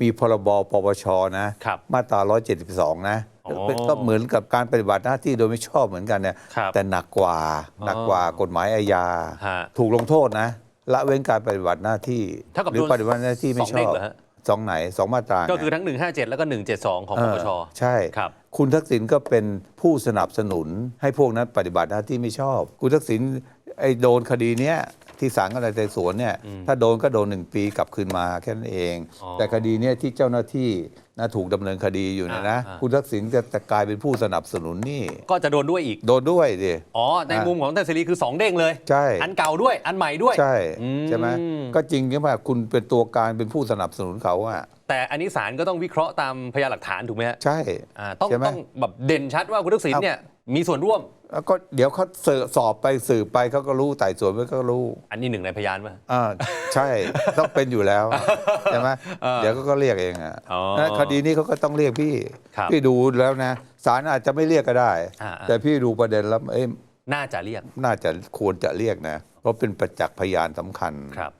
มีพรบปปชนะครับมาตรา 172 นะอ๋อเป็นก็เหมือนกับการปฏิบัติหน้าที่โดยไม่ชอบเหมือนกันเนี่ยครับแต่หนักกว่าอ๋อหนักกว่ากฎหมายอาญาฮะถูกลงโทษนะละเว้นการปฏิบัติหน้าที่เท่ากับหรือโดนปฏิบัติหน้าที่ไม่สองชเด้องบเหรอฮะสองไหนสองมาตราก็คือไงทั้ง 157 แล้วก็ 172 ของปปชเออใช่ครับ คุณทักษิณก็เป็นผู้สนับสนุนให้พวกนั้นปฏิบัติหน้าที่ไม่ชอบ คุณทักษิณไอ้โดนคดีเนี้ย ที่ศาลกำลังไต่สวนเนี่ยอืมถ้าโดนก็โดนหนึ่งปีกลับคืนมาแค่นั้นเองอ๋อแต่คดีเนี้ยที่เจ้าหน้าที่ นะถูกดำเนินคดีอยู่เนี่ยนะอ่าอ่า คุณทักษิณจะจะกลายเป็นผู้สนับสนุนนี่ ก็จะโดนด้วยอีก โดนด้วยดิ อ๋อ ในอะมุมของท่านเสรีคือ 2 เด้งเลย ใช่ อันเก่าด้วย อันใหม่ด้วย ใช่ อืม ใช่ไหมก็จริงใช่ไหมคุณเป็นตัวการเป็นผู้สนับสนุนเขาอะแต่อันนี้ศาลก็ต้องวิเคราะห์ตามพยานหลักฐานถูกไหมฮะใช่ อ่าต้องใช่ไหม ต้องแบบเด่นชัดว่าคุณทักษิณครับเนี่ยมีส่วนร่วม แล้วก็เดี๋ยวเขาเสิร์ชสอบไปสืบไปเขาก็รู้ไต่สวนไปก็รู้ อันนี้หนึ่งในพยานป่ะ อ่าใช่ ต้องเป็นอยู่แล้ว ใช่ไหมเออเดี๋ยวเขาก็เรียกเองอะอ๋อ นะคดีนี้เขาก็ต้องเรียกพี่ ครับพี่ดูแล้วนะศาลอาจจะไม่เรียกก็ได้ อ่าแต่พี่ดูประเด็นแล้วเอ้ยน่าจะเรียกน่าจะควรจะเรียกนะ เพราะเป็นประจักษ์พยานสำคัญ ครับ